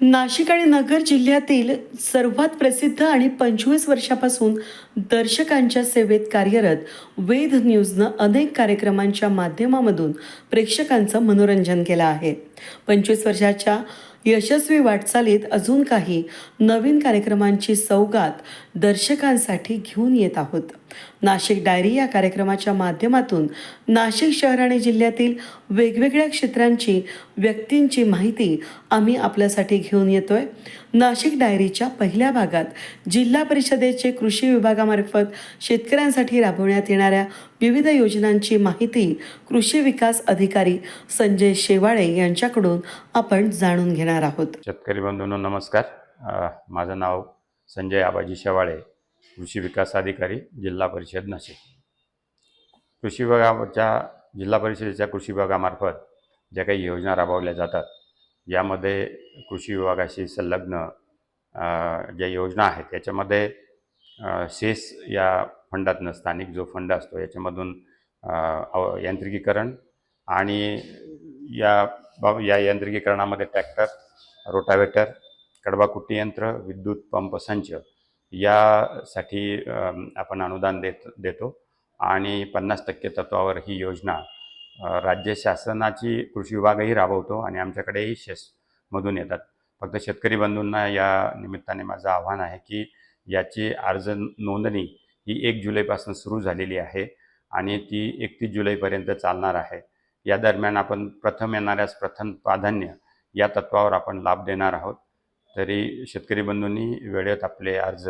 नाशिक आणि नगर जिल्ह्यातील सर्वात प्रसिद्ध आणि पंचवीस वर्षापासून दर्शकांच्या सेवेत कार्यरत वेद न्यूजनं अनेक कार्यक्रमांच्या माध्यमामधून प्रेक्षकांचं मनोरंजन केलं आहे. पंचवीस वर्षाच्या यशस्वी वाटचालीत अजून काही नवीन कार्यक्रमांची सौगात दर्शकांसाठी घेऊन येत आहोत. नाशिक डायरी या कार्यक्रमाच्या माध्यमातून नाशिक शहर आणि जिल्ह्यातील वेगवेगळ्या क्षेत्रांची व्यक्तींची माहिती आम्ही आपल्यासाठी घेऊन येतोय. नाशिक डायरीच्या पहिल्या भागात जिल्हा परिषदेचे कृषी विभागामार्फत शेतकऱ्यांसाठी राबवण्यात येणाऱ्या विविध योजनांची माहिती कृषी विकास अधिकारी संजय शेवाळे यांच्याकडून आपण जाणून घेणार आहोत. शेतकरी बंधूंनो नमस्कार. माझं नाव संजय आबाजी शेवाळे कृषी विकास अधिकारी जिल्हा परिषद नाशिक. कृषी विभागाच्या जिल्हा परिषदेच्या कृषी विभागामार्फत ज्या काही योजना राबवल्या जातात यामध्ये कृषी विभागाशी संलग्न ज्या योजना आहेत याच्यामध्ये सेस या फंडातनं स्थानिक जो फंड असतो याच्यामधून अव- यांत्रिकीकरण आणि या बाब- या यांत्रिकीकरणामध्ये ट्रॅक्टर रोटावेटर कडबाकुट्टी यंत्र विद्युत पंप संच यासाठी आपण अनुदान देत देतो आणि पन्नास टक्के तत्वावर ही योजना राज्य शासनाची कृषी विभागही राबवतो आणि आमच्याकडेही शेसमधून येतात. फक्त शेतकरी बंधूंना या निमित्ताने माझं आव्हान आहे की याची अर्ज नोंदणी ही एक जुलैपासून सुरू झालेली आहे आणि ती एकतीस जुलैपर्यंत चालणार आहे. या दरम्यान आपण प्रथम येणाऱ्यास प्रथम प्राधान्य या तत्वावर आपण लाभ देणार आहोत. तरी शेतकरी बंधूंनी वेळेत आपले अर्ज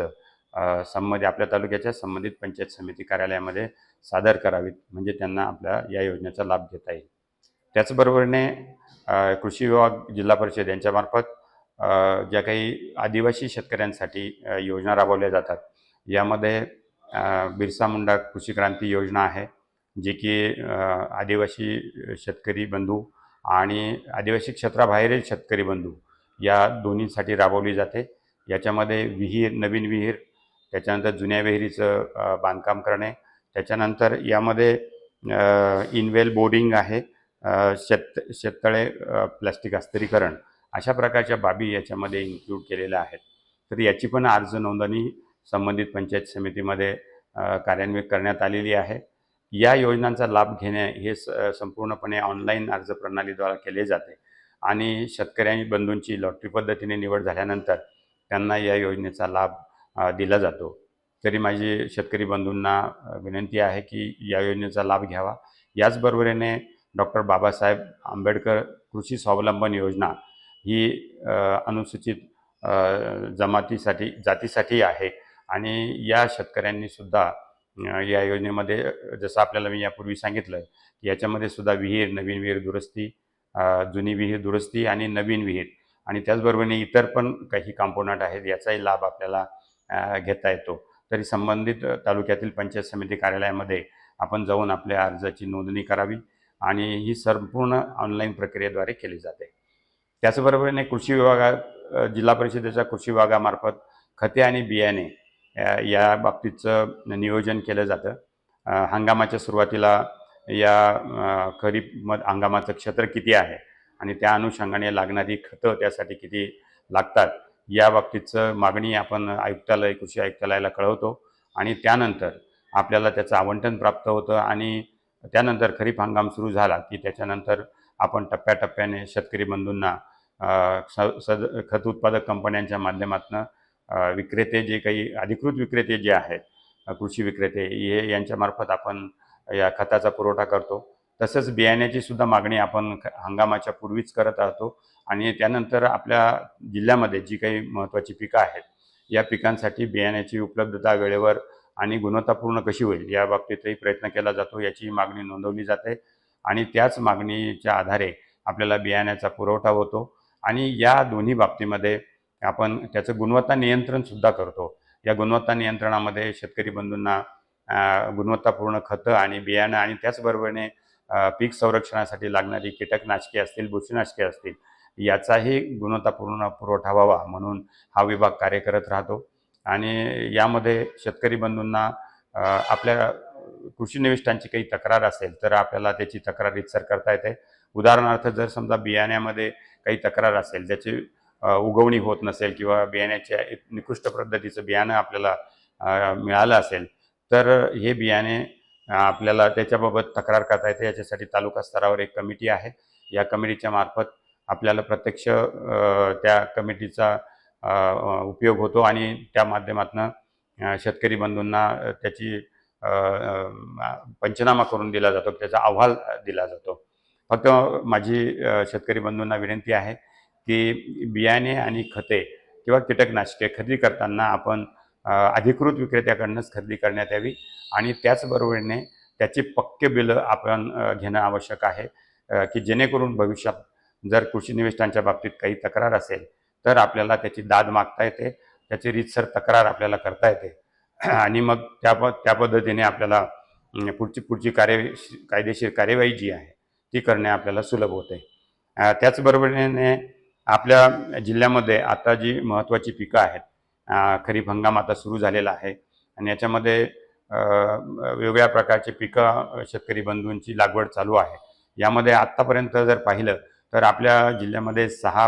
संबंधित आपल्या तालुक्याच्या संबंधित पंचायत समिती कार्यालयामध्ये सादर करावीत म्हणजे त्यांना आपल्या या योजनेचा लाभ घेता येईल. त्याचबरोबरीने कृषी विभाग जिल्हा परिषद यांच्यामार्फत ज्या काही आदिवासी शेतकऱ्यांसाठी योजना राबवल्या जातात यामध्ये बिरसा मुंडा कृषी क्रांती योजना आहे जी की आदिवासी शेतकरी बंधू आणि आदिवासी क्षेत्राबाहेरील शेतकरी बंधू या दोन्हीसाठी राबवली जाते. याच्यामध्ये विहीर नवीन विहीर त्याच्यानंतर जुन्या विहिरीचं बांधकाम करणे. त्याच्यानंतर यामध्ये इनवेल बोर्डिंग आहे शेत शेततळे प्लॅस्टिक अस्तरीकरण अशा प्रकारच्या बाबी याच्यामध्ये इन्क्लूड केलेल्या आहेत. तर याची पण अर्ज नोंदणी संबंधित पंचायत समितीमध्ये कार्यान्वित करण्यात आलेली आहे. या योजनांचा लाभ घेणे हे स संपूर्णपणे ऑनलाईन अर्ज प्रणालीद्वारा केले जाते आणि शेतकऱ्यांनी बंधूंची लॉटरी पद्धतीने निवड झाल्यानंतर त्यांना या योजनेचा लाभ दिला जातो. तरी माझी शेतकरी बंधूंना विनंती आहे की या योजनेचा लाभ घ्यावा. याचबरोबरीने डॉक्टर बाबासाहेब आंबेडकर कृषी स्वावलंबन योजना ही अनुसूचित जमातीसाठी जातीसाठी आहे. आणि या शेतकऱ्यांनी सुद्धा या योजनेमध्ये जसं आपल्याला मी यापूर्वी सांगितलं की याच्यामध्ये सुद्धा विहीर नवीन विहीर दुरुस्ती जुनी विहीर दुरुस्ती आणि नवीन विहीर. आणि त्याचबरोबरीने इतर पण काही काम्पोनंट आहेत याचाही लाभ आपल्याला घेता येतो. तरी संबंधित तालुक्यातील पंचायत समिती कार्यालयामध्ये आपण जाऊन आपल्या अर्जाची नोंदणी करावी आणि ही संपूर्ण ऑनलाईन प्रक्रियेद्वारे केली जाते. त्याचबरोबरीने कृषी विभागात जिल्हा परिषदेच्या कृषी विभागामार्फत खते आणि बियाणे या बाबतीचं नियोजन केलं जातं. हंगामाच्या सुरुवातीला या खरीप मध हंगामाचं क्षेत्र किती आहे आणि त्या अनुषंगाने लागणारी खतं त्यासाठी किती लागतात या बाबतीतचं मागणी आपण आयुक्तालय कृषी आयुक्तालयाला कळवतो आणि त्यानंतर आपल्याला त्याचं आवंटन प्राप्त होतं आणि त्यानंतर खरीप हंगाम सुरू झाला की त्याच्यानंतर आपण टप्प्याटप्प्याने शेतकरी बंधूंना स सद खत उत्पादक कंपन्यांच्या माध्यमातून विक्रेते जे काही अधिकृत विक्रेते जे आहेत कृषी विक्रेते हे यांच्यामार्फत आपण या खताचा पुरवठा करतो. तसंच बियाण्याची सुद्धा मागणी आपण हंगामाच्या पूर्वीच करत राहतो आणि त्यानंतर आपल्या जिल्ह्यामध्ये जी काही महत्त्वाची पिकं आहेत या पिकांसाठी बियाण्याची उपलब्धता वेळेवर आणि गुणवत्तापूर्ण कशी होईल या बाबतीतही प्रयत्न केला जातो याची मागणी नोंदवली जाते. आणि त्याच मागणीच्या आधारे आपल्याला बियाण्याचा पुरवठा होतो. आणि या दोन्ही बाबतीमध्ये आपण त्याचं गुणवत्ता नियंत्रणसुद्धा करतो. या गुणवत्ता नियंत्रणामध्ये शेतकरी बंधूंना गुणवत्तापूर्ण खतं आणि बियाणं आणि त्याचबरोबरीने पीक संरक्षणासाठी लागणारी कीटकनाशके असतील बुरशीनाशके असतील याचाही गुणवत्तापूर्ण पुरवठा व्हावा म्हणून हा विभाग कार्य करत राहतो. आणि यामध्ये शेतकरी बंधूंना आपल्या कृषी निविष्ठांची काही तक्रार असेल तर आपल्याला त्याची तक्रार रितसर करता येते. उदाहरणार्थ जर समजा बियाण्यामध्ये काही तक्रार असेल ज्याची उगवणी होत नसेल किंवा बियाण्याच्या एक निकृष्ट पद्धतीचं बियाणं आपल्याला मिळालं असेल तर हे बियाणे आपल्याला त्याच्याबाबत तक्रार करता येते. याच्यासाठी तालुका स्तरावर एक कमिटी आहे. या कमिटीच्या मार्फत आपल्याला प्रत्यक्ष त्या कमिटीचा उपयोग होतो आणि त्या माध्यमातून शेतकरी बंधूंना त्याची पंचनामा करून दिला जातो. त्याचा अहवाल दिला जातो. फक्त माझी शेतकरी बंधूंना विनंती आहे की बियाणे आणि खते किंवा कीटकनाशके खरेदी करताना आपण अधिकृत विक्रेत्याकडूनच खरेदी करण्यात यावी. आणि त्याचबरोबरीने त्याची पक्के बिलं आपण घेणं आवश्यक आहे की जेणेकरून भविष्यात जर कृषी निविष्ठांच्या बाबतीत काही तक्रार असेल तर आपल्याला त्याची दाद मागता येते त्याची रीतसर तक्रार आपल्याला करता येते. आणि मग त्या प त्या पद्धतीने आपल्याला पुढची पुढची कार्य कायदेशीर कार्यवाही जी आहे ती करणे आपल्याला सुलभ होते. त्याचबरोबरीने आपल्या जिल्ह्यामध्ये आता जी महत्त्वाची पिकं आहेत खरीप हंगाम आता सुरू झालेला आहे. आणि याच्यामध्ये वेगवेगळ्या प्रकारचे पिकं शेतकरी बंधूंची लागवड चालू आहे. यामध्ये आत्तापर्यंत जर पाहिलं तर आपल्या जिल्ह्यामध्ये सहा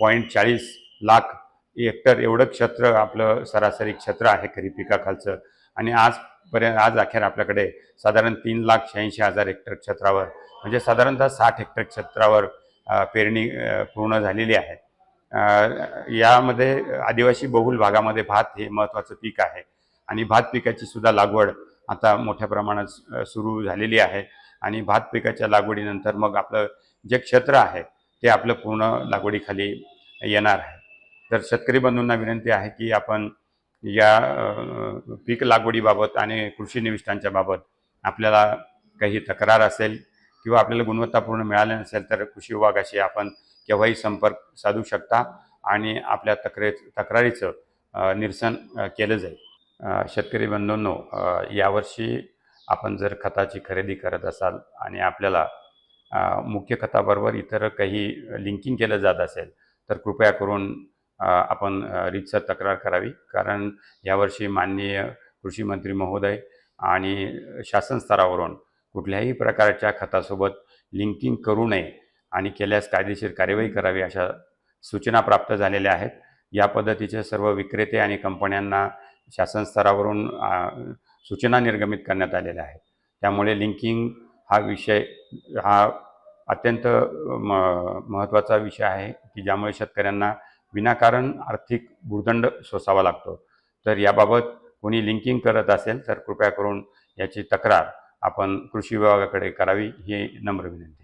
पॉईंट चाळीस लाख हेक्टर एवढं क्षेत्र आपलं सरासरी क्षेत्र आहे खरीप पिकाखालचं. आणि आजपर्यंत आज अखेर आपल्याकडे साधारण तीन लाख शहाऐंशी हजार हेक्टर क्षेत्रावर म्हणजे साधारणतः साठ हेक्टर क्षेत्रावर पेरणी पूर्ण झालेली आहे. यामध्ये आदिवासी बहुल भागामध्ये भात हे महत्त्वाचं पीक आहे. आणि भात पिकाची सुद्धा लागवड आता मोठ्या प्रमाणात सुरू झालेली आहे. आणि भात पिकाच्या लागवडीनंतर मग आपलं जे क्षेत्र आहे ते आपलं पूर्ण लागवडीखाली येणार आहे. तर शेतकरी बंधूंना विनंती आहे की आपण या पीक लागवडीबाबत आणि कृषी निविष्ठांच्या बाबत आपल्याला काही तक्रार असेल किंवा आपल्याला गुणवत्तापूर्ण मिळाले नसेल तर कृषी विभागाशी आपण केव्हाही संपर्क साधू शकता आणि आपल्या तक्रे तक्रारीचं निरसन केलं जाईल. शेतकरी बंधूंनो यावर्षी आपण जर खताची खरेदी करत असाल आणि आपल्याला मुख्य खताबरोबर इतर काही लिंकिंग केलं जात असेल तर कृपया करून आपण रीतसर तक्रार करावी. कारण यावर्षी माननीय कृषी मंत्री महोदय आणि शासन स्तरावरून कुठल्याही प्रकारच्या खतासोबत लिंकिंग करू नये आणि केल्यास कायदेशीर कार्यवाही करावी अशा सूचना प्राप्त झालेल्या आहेत. या पद्धतीचे सर्व विक्रेते आणि कंपन्यांना शासन स्तरावरून सूचना निर्गमित करण्यात आलेल्या आहेत. त्यामुळे लिंकिंग हा विषय हा अत्यंत म महत्त्वाचा विषय आहे की ज्यामुळे शेतकऱ्यांना विनाकारण आर्थिक भूर्दंड सोसावा लागतो. तर याबाबत कोणी लिंकिंग करत असेल तर कृपया करून याची तक्रार आपण कृषी विभागाकडे करावी ही नम्र विनंती.